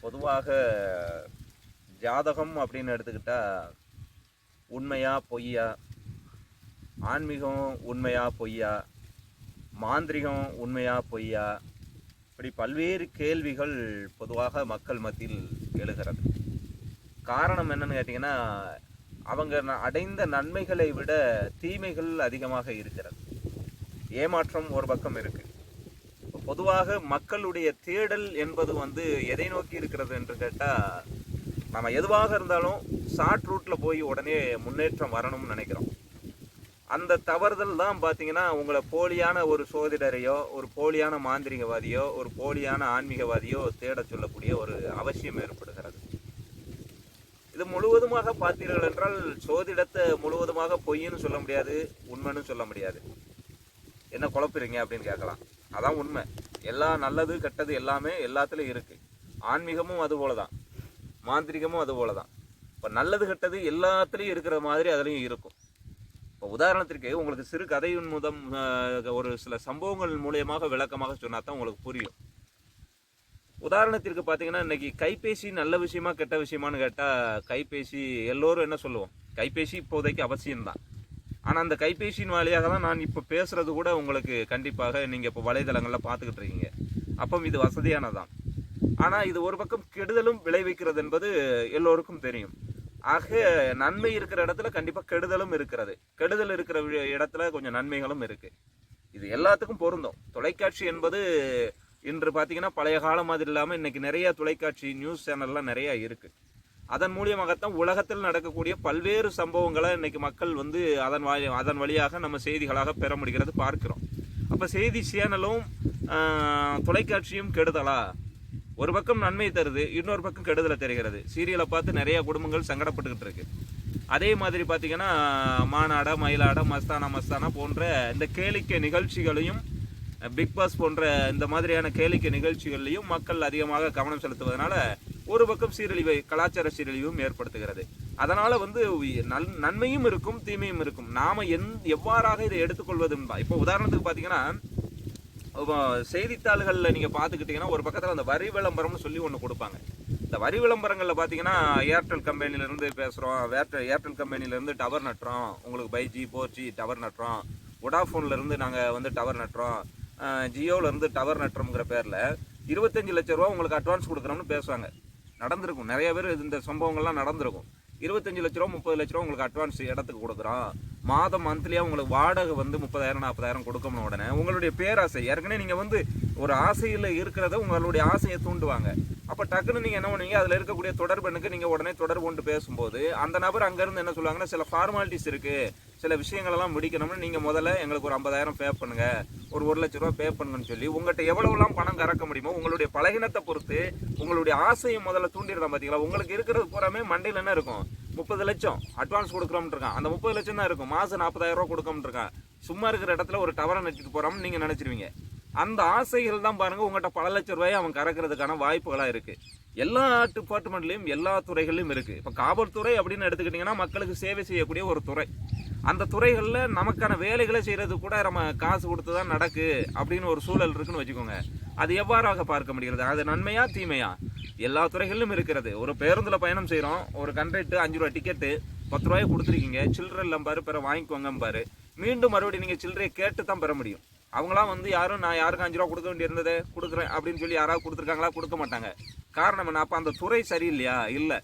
பொதுவாக ஜாதகம் அப்படின்னு எடுத்துக்கிட்டா உண்மையா பொய்யா? ஆன்மீகம் உண்மையா பொய்யா? மாந்திரிகம் உண்மையா பொய்யா? இப்படி பல்வேறு கேள்விகள் பொதுவாக மக்கள் மத்தியில் எழுகிறது. காரணம் என்னன்னு கேட்டிங்கன்னா அவங்க ந- அடைந்த நன்மைகளை விட தீமைகள் அதிகமாக இருக்கிறது. ஏமாற்றம் ஒரு பக்கம் இருக்குது பொதுவாக மக்களுடைய தேடல் என்பது வந்து எதை நோக்கி இருக்கிறது என்று கேட்டால் நம்ம எதுவாக இருந்தாலும் ஷார்ட் ரூட்டில் போய் உடனே முன்னேற்றம் வரணும்னு நினைக்கிறோம். அந்த தவறுதல் தான் பார்த்தீங்கன்னா உங்களை போலியான ஒரு சோதிடரையோ ஒரு போலியான மாந்திரிகவாதியோ ஒரு போலியான ஆன்மீகவாதியோ தேடச் சொல்லக்கூடிய ஒரு அவசியம் ஏற்படுகிறது. இது முழுவதுமாக பார்த்தீர்கள் என்றால் சோதிடத்தை முழுவதுமாக பொய்ன்னு சொல்ல முடியாது உண்மைன்னு சொல்ல முடியாது. என்ன குழப்புறீங்க அப்படின்னு கேட்கலாம். அதான் உண்மை. எல்லா நல்லது கெட்டது எல்லாமே எல்லாத்துலேயும் இருக்குது ஆன்மீகமும் அது போலதான் மாந்திரிகமும் அது போலதான் இப்போ நல்லது கெட்டது எல்லாத்துலேயும் இருக்கிற மாதிரி அதுலேயும் இருக்கும். இப்போ உதாரணத்திற்கு உங்களுக்கு சிறு கதையின் முதம் ஒரு சில சம்பவங்கள் மூலியமாக விளக்கமாக சொன்னா தான் உங்களுக்கு புரியும். உதாரணத்திற்கு பார்த்தீங்கன்னா இன்னைக்கு கைபேசி நல்ல விஷயமா கெட்ட விஷயமான்னு கேட்டால் கைபேசி எல்லோரும் என்ன சொல்லுவோம்? கைபேசி இப்போதைக்கு அவசியம்தான். ஆனால் அந்த கைபேசியின் வழியாக தான் நான் இப்போ பேசுகிறது கூட உங்களுக்கு கண்டிப்பாக நீங்கள் இப்போ வலைதளங்களில் பார்த்துக்கிட்டு இருக்கீங்க. அப்போ இது வசதியானதான் ஆனால் இது ஒரு பக்கம் கெடுதலும் விளைவிக்கிறது என்பது எல்லோருக்கும் தெரியும். ஆக நன்மை இருக்கிற இடத்துல கண்டிப்பாக கெடுதலும் இருக்கிறது. கெடுதல் இருக்கிற இடத்துல கொஞ்சம் நன்மைகளும் இருக்குது இது எல்லாத்துக்கும் பொருந்தும். தொலைக்காட்சி என்பது இன்று பார்த்தீங்கன்னா பழைய காலம் மாதிரி இல்லாமல் இன்றைக்கி நிறைய தொலைக்காட்சி நியூஸ் சேனல்லாம் நிறையா இருக்குது அதன் மூலியமாகத்தான் உலகத்தில் நடக்கக்கூடிய பல்வேறு சம்பவங்களை இன்னைக்கு மக்கள் வந்து அதன் வழி அதன் வழியாக நம்ம செய்திகளாக பெற முடிகிறது பார்க்கிறோம். அப்போ செய்தி சேனலும் தொலைக்காட்சியும் கெடுதலா? ஒரு பக்கம் நன்மை தருது இன்னொரு பக்கம் கெடுதலை தருகிறது. சீரியலை பார்த்து நிறைய குடும்பங்கள் சங்கடப்பட்டுக்கிட்டு இருக்கு. அதே மாதிரி பார்த்தீங்கன்னா மானாட மயிலாட மஸ்தானா மஸ்தானா போன்ற இந்த கேளிக்கை நிகழ்ச்சிகளையும் பிக் பாஸ் போன்ற இந்த மாதிரியான கேளிக்கை நிகழ்ச்சிகள்லையும் மக்கள் அதிகமாக கவனம் செலுத்துவதனால ஒரு பக்கம் சீரழிவை கலாச்சார சீரழிவும் ஏற்படுத்துகிறது. அதனால் வந்து நல் நன்மையும் இருக்கும் தீமையும் இருக்கும். நாம் எந் எவ்வாறாக இதை எடுத்துக்கொள்வது இப்போ உதாரணத்துக்கு பார்த்தீங்கன்னா செய்தித்தாள்களில் நீங்கள் பார்த்துக்கிட்டிங்கன்னா ஒரு பக்கத்தில் அந்த வரி விளம்பரம்னு சொல்லி ஒன்று கொடுப்பாங்க. இந்த வரி விளம்பரங்களில் பார்த்தீங்கன்னா ஏர்டெல் கம்பெனிலேருந்து பேசுகிறோம் ஏர்டெல் ஏர்டெல் கம்பெனிலேருந்து டவர் நட்டுறோம். உங்களுக்கு by G four G tower நட்டுறோம். வோடாஃபோன்லேருந்து நாங்கள் வந்து டவர் நட்டுறோம். ஜியோவிலேருந்து டவர் நட்டுறோங்கிற பேரில் இருபத்தஞ்சு லட்ச ரூபா உங்களுக்கு அட்வான்ஸ் கொடுக்குறோம்னு பேசுவாங்க. நடந்திருக்கும். நிறைய பேர் இந்த சம்பவங்கள்லாம் நடந்திருக்கும். இருபத்தஞ்சு லட்ச ரூபா முப்பது லட்ச ரூபா உங்களுக்கு அட்வான்ஸ் இடத்துக்கு கொடுக்குறோம் மாதம் மந்த்லியாக உங்களுக்கு வாடகை வந்து முப்பதாயிரம் நாற்பதாயிரம் கொடுக்கணும் உடனே. உங்களுடைய பேராசை ஏற்கனவே நீங்கள் வந்து ஒரு ஆசையில் இருக்கிறத உங்களுடைய ஆசையை தூண்டுவாங்க. அப்போ டக்குன்னு நீங்கள் என்ன பண்ணுவீங்க? அதில் இருக்கக்கூடிய தொடர்பெண்ணுக்கு நீங்கள் உடனே தொடர்பு கொண்டு பேசும்போது அந்த நபர் அங்கேருந்து என்ன சொல்லுவாங்கன்னா சில ஃபார்மாலிட்டிஸ் இருக்குது சில விஷயங்களெல்லாம் முடிக்கணும்னு நீங்கள் முதல்ல எங்களுக்கு ஒரு ஐம்பதாயிரம் பே பண்ணுங்க. ஒரு ஒரு லட்ச ரூபா பே பண்ணுங்கன்னு சொல்லி உங்கள்கிட்ட எவ்வளவுலாம் பணம் கறக்க முடியுமோ உங்களுடைய பலகினத்தை பொறுத்து உங்களுடைய ஆசையை முதல்ல தூண்டிடுறோம் பார்த்தீங்களா உங்களுக்கு இருக்கிறது பூராமே மண்டையில் என்ன இருக்கும்? முப்பது லட்சம் அட்வான்ஸ் கொடுக்குறோம்னு இருக்கான். அந்த முப்பது லட்சம் தான் இருக்கும். மாதம் நாற்பதாயிரம் ரூபா கொடுக்கோம்னு இருக்கான். சும்மா இருக்கிற இடத்துல ஒரு டவரை நட்டிட்டு போகிறோம்னு நீங்கள் நினச்சிருவீங்க. அந்த ஆசைகள் தான் பாருங்கள் உங்கள்கிட்ட பல லட்ச ரூபாயை அவன் கறக்கிறதுக்கான வாய்ப்புகளாக இருக்குது எல்லா டிபார்ட்மெண்ட்லேயும் எல்லா துறைகளிலும் இருக்குது இப்போ காவல்துறை அப்படின்னு எடுத்துக்கிட்டிங்கன்னா மக்களுக்கு சேவை செய்யக்கூடிய ஒரு துறை. அந்த துறைகளில் நமக்கான வேலைகளை செய்கிறது கூட நம்ம காசு கொடுத்து தான் நடக்கு அப்படின்னு ஒரு சூழல் இருக்குன்னு வச்சுக்கோங்க. அது எவ்வாறாக பார்க்க முடிகிறது? அது நன்மையா தீமையா? எல்லா துறைகளிலும் இருக்கிறது. ஒரு பேருந்தில் பயணம் செய்கிறோம் ஒரு கண்டக்டர் அஞ்சு ரூபா டிக்கெட்டு பத்து ரூபாய் கொடுத்துருக்கீங்க. சில்லறை இல்லை பாரு பிற வாங்கிக்கோங்க பாரு மீண்டும் மறுபடியும் நீங்கள் சில்லறையை கேட்டு தான் பெற முடியும். அவங்களாம் வந்து யாரும் நான் யாருக்கும் அஞ்சு ரூபா கொடுக்க வேண்டியிருந்ததே? கொடுக்குறேன். அப்படின்னு சொல்லி யாராவது கொடுத்துருக்காங்களா? கொடுக்க மாட்டாங்க. காரணம் என்ன? அப்போ அந்த துறை சரியில்லையா? இல்லை.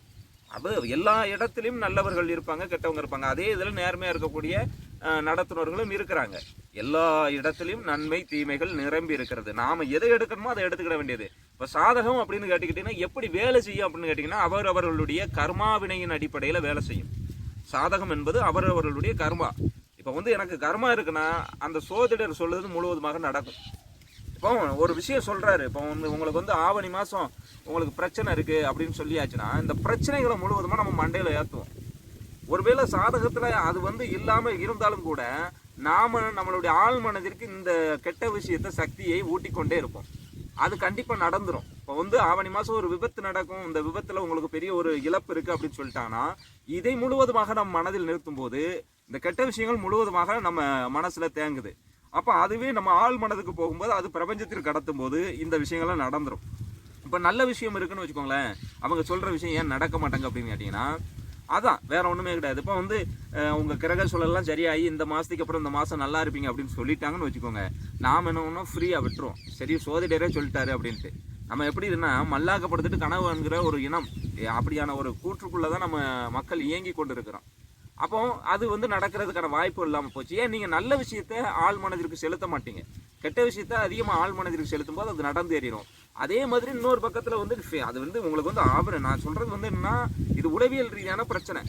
அது எல்லா இடத்துலையும் நல்லவர்கள் இருப்பாங்க கெட்டவங்க இருப்பாங்க. அதே இதில் நேர்மையாக இருக்கக்கூடிய நடத்துனர்களும் இருக்கிறாங்க. எல்லா இடத்துலையும் நன்மை தீமைகள் நிரம்பி இருக்கிறது. நாம் எதை எடுக்கணுமோ அதை எடுத்துக்கிட வேண்டியது. இப்போ சாதகம் அப்படின்னு கேட்டுக்கிட்டீங்கன்னா எப்படி வேலை செய்யும் அப்படின்னு கேட்டிங்கன்னா அவர் அவர்களுடைய கர்மாவினையின் அடிப்படையில் வேலை செய்யும். சாதகம் என்பது அவரவர்களுடைய கர்மா. இப்போ வந்து எனக்கு கர்மா இருக்குன்னா அந்த சோதிடர் சொல்லுறது முழுவதுமாக நடக்கும். இப்போ ஒரு விஷயம் சொல்கிறாரு இப்போ வந்து உங்களுக்கு வந்து ஆவணி மாதம் உங்களுக்கு பிரச்சனை இருக்குது அப்படின்னு சொல்லியாச்சுன்னா இந்த பிரச்சனைகளை முழுவதுமாக நம்ம மண்டையில் ஏற்றுவோம் ஒருவேளை சாதகத்தில் அது வந்து இல்லாமல் இருந்தாலும் கூட நாம் நம்மளுடைய ஆள் மனதிற்கு இந்த கெட்ட விஷயத்த சக்தியை ஊட்டிக்கொண்டே இருப்போம். அது கண்டிப்பாக நடந்துடும் இப்போ வந்து ஆவணி மாதம் ஒரு விபத்து நடக்கும். இந்த விபத்தில் உங்களுக்கு பெரிய ஒரு இழப்பு இருக்குது அப்படின்னு சொல்லிட்டாங்கன்னா இதை முழுவதுமாக நம்ம மனதில் நிறுத்தும் போது இந்த கெட்ட விஷயங்கள் முழுவதுமாக நம்ம மனசில் தேங்குது. அப்போ அதுவே நம்ம ஆள் மனதுக்கு போகும்போது அது பிரபஞ்சத்திற்கு கடத்தும் போது இந்த விஷயங்கள்லாம் நடந்துடும் இப்போ நல்ல விஷயம் இருக்குன்னு வச்சுக்கோங்களேன். அவங்க சொல்கிற விஷயம் ஏன் நடக்க மாட்டாங்க அப்படின்னு கேட்டிங்கன்னா அதான் வேற ஒன்றுமே கிடையாது. இப்போ வந்து உங்கள் கிரக சூழல்லாம் சரியாகி இந்த மாதத்துக்கு அப்புறம் இந்த மாதம் நல்லா இருப்பீங்க அப்படின்னு சொல்லிட்டாங்கன்னு வச்சுக்கோங்க. நாம் என்ன ஒன்றும் ஃப்ரீயாக விட்டுருவோம். சரி சோதிடரே சொல்லிட்டாரு அப்படின்ட்டு. நம்ம எப்படி இதுன்னா மல்லாக்கப்படுத்துட்டு கனவுங்கிற ஒரு இனம் அப்படியான ஒரு கூற்றுக்குள்ளே தான் நம்ம மக்கள் இயங்கி கொண்டு இருக்கிறோம் அப்போ அது வந்து நடக்கிறதுக்கான வாய்ப்பு இல்லாமல் போச்சு. ஏன் நீங்கள் நல்ல விஷயத்த ஆள் மனதிற்கு செலுத்த மாட்டீங்க. கெட்ட விஷயத்த அதிகமாக ஆள் மனதிற்கு செலுத்தும் போது அது நடந்து ஏறிடும் அதே மாதிரி இன்னொரு பக்கத்தில் வந்து அது வந்து உங்களுக்கு வந்து ஆபரம் நான் சொல்கிறது வந்து என்னன்னா இது உளவியல் ரீதியான பிரச்சனை.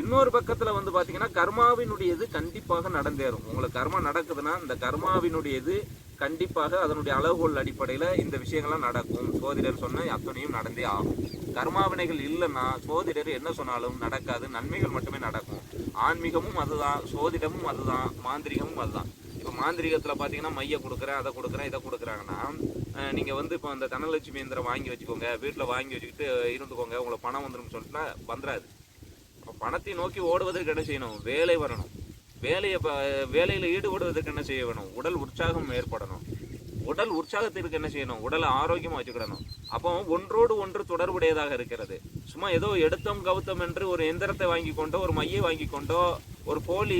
இன்னொரு பக்கத்தில் வந்து பார்த்தீங்கன்னா கர்மாவினுடையது கண்டிப்பாக நடந்தேறும். உங்களுக்கு கர்மா நடக்குதுன்னா இந்த கர்மாவினுடையது கண்டிப்பாக அதனுடைய அளவுகோல் அடிப்படையில் இந்த விஷயங்கள்லாம் நடக்கும். சோதிடர் சொன்ன அத்தனையும் நடந்தே ஆகும். கர்மாவினைகள் இல்லைன்னா சோதிடர் என்ன சொன்னாலும் நடக்காது நன்மைகள் மட்டுமே நடக்கும். ஆன்மீகமும் அதுதான் சோதிடமும் அதுதான் மாந்திரிகமும் அதுதான். இப்போ மாந்திரிகத்தில் பார்த்தீங்கன்னா மைய கொடுக்குறேன் அதை கொடுக்குறேன் இதை கொடுக்குறாங்கன்னா நீங்கள் வந்து இப்போ அந்த தனலட்சுமி இயந்திரம் வாங்கி வச்சுக்கோங்க வீட்டில் வாங்கி வச்சுக்கிட்டு இருந்துக்கோங்க உங்களுக்கு பணம் வந்துடும் சொல்லிட்டுனா வந்துடாது இப்போ பணத்தை நோக்கி ஓடுவதற்கு என்ன செய்யணும்? வேலை வரணும். வேலையை வேலையில் ஈடுபடுவதற்கு என்ன செய்ய வேணும்? உடல் உற்சாகம் ஏற்படணும். உடல் உற்சாகத்திற்கு என்ன செய்யணும்? உடலை ஆரோக்கியமாக வச்சுக்கிடணும். அப்போ ஒன்றோடு ஒன்று தொடர்புடையதாக இருக்கிறது. சும்மா ஏதோ எடுத்தோம் கவுத்தம் என்று ஒரு எந்திரத்தை வாங்கி கொண்டோ ஒரு மையை வாங்கி கொண்டோ ஒரு போலி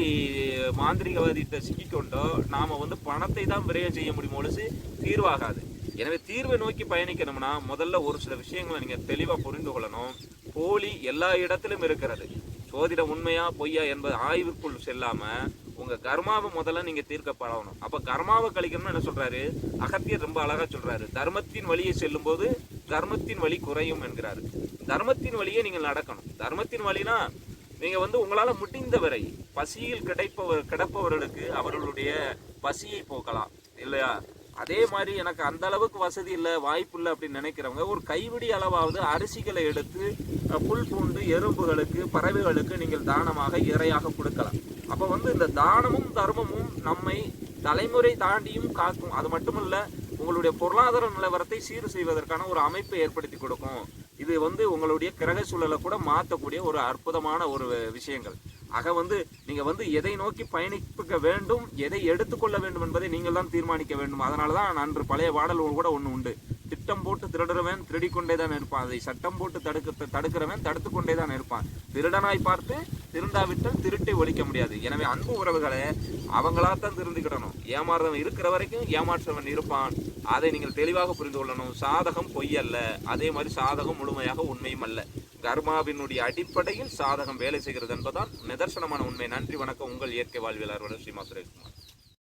மாந்திரிகவாதிட்ட சிக்கிக்கொண்டோ நாம் வந்து பணத்தை தான் விரயம் செய்ய முடியும் ஒழிச்சு தீர்வாகாது. எனவே தீர்வை நோக்கி பயணிக்கணும்னா முதல்ல ஒரு சில விஷயங்களை நீங்கள் தெளிவாக புரிந்து கொள்ளணும். போலி எல்லா இடத்திலும் இருக்கிறது. சோதிடம் உண்மையா பொய்யா என்பது ஆய்வுக்குள் செல்லாமல் உங்கள் கர்மாவை முதல்ல நீங்கள் தீர்க்க பழகணும். அப்போ கர்மாவை கழிக்கணும்னு என்ன சொல்கிறாரு அகத்தியர் ரொம்ப அழகாக சொல்கிறாரு தர்மத்தின் வழியை செல்லும்போது தர்மத்தின் வழி குறையும் என்கிறாரு. தர்மத்தின் வழியே நீங்கள் நடக்கணும். தர்மத்தின் வழினா நீங்கள் வந்து உங்களால் முடிந்தவரை பசியில் கிடைப்பவர் கிடப்பவர்களுக்கு அவர்களுடைய பசியை போக்கலாம். இல்லையா? அதே மாதிரி எனக்கு அந்த அளவுக்கு வசதி இல்லை வாய்ப்பு இல்லை அப்படின்னு நினைக்கிறவங்க ஒரு கைவிடி அளவாவது அரிசிகளை எடுத்து புல் பூண்டு எறும்புகளுக்கு பறவைகளுக்கு நீங்கள் தானமாக இரையாக கொடுக்கலாம். அப்போ வந்து இந்த தானமும் தர்மமும் நம்மை தலைமுறை தாண்டியும் காக்கும். அது மட்டுமல்ல உங்களுடைய பொருளாதார நிலவரத்தை சீர் செய்வதற்கான ஒரு அமைப்பை ஏற்படுத்தி கொடுக்கும். இது வந்து உங்களுடைய கிரக சூழலை கூட மாற்றக்கூடிய ஒரு அற்புதமான ஒரு விஷயங்கள். ஆக வந்து நீங்கள் வந்து எதை நோக்கி பயணிக்க வேண்டும் எதை எடுத்துக்கொள்ள வேண்டும் என்பதை நீங்கள் தான் தீர்மானிக்க வேண்டும். அதனால தான் அன்று பழைய பாடல் கூட ஒன்று உண்டு. திட்டம் போட்டு திருடுறவன் திருடிக் கொண்டே தான் இருப்பான். அதை சட்டம் போட்டு தடுக்க தடுக்கிறவன் தடுத்து கொண்டே தான் இருப்பான். திருடனாய் பார்த்து திருந்தாவிட்டால் திருட்டை ஒழிக்க முடியாது. எனவே அன்பு உறவுகளை அவங்களா தான் திருந்திக்கிடணும். ஏமாறுறவன் இருக்கிற வரைக்கும் ஏமாற்றவன் இருப்பான். அதை நீங்கள் தெளிவாக புரிந்து கொள்ளணும். சாதகம் பொய் அல்ல. அதே மாதிரி சாதகம் முழுமையாக உண்மையும் அல்ல. கர்மாவினுடைய அடிப்படையில் சாதகம் வேலை செய்கிறது என்பதால் நிதர்சனமான உண்மை. நன்றி வணக்கம். உங்கள் இயற்கை வாழ்வியலாளர் ஸ்ரீமா சுரேஷ்குமார்.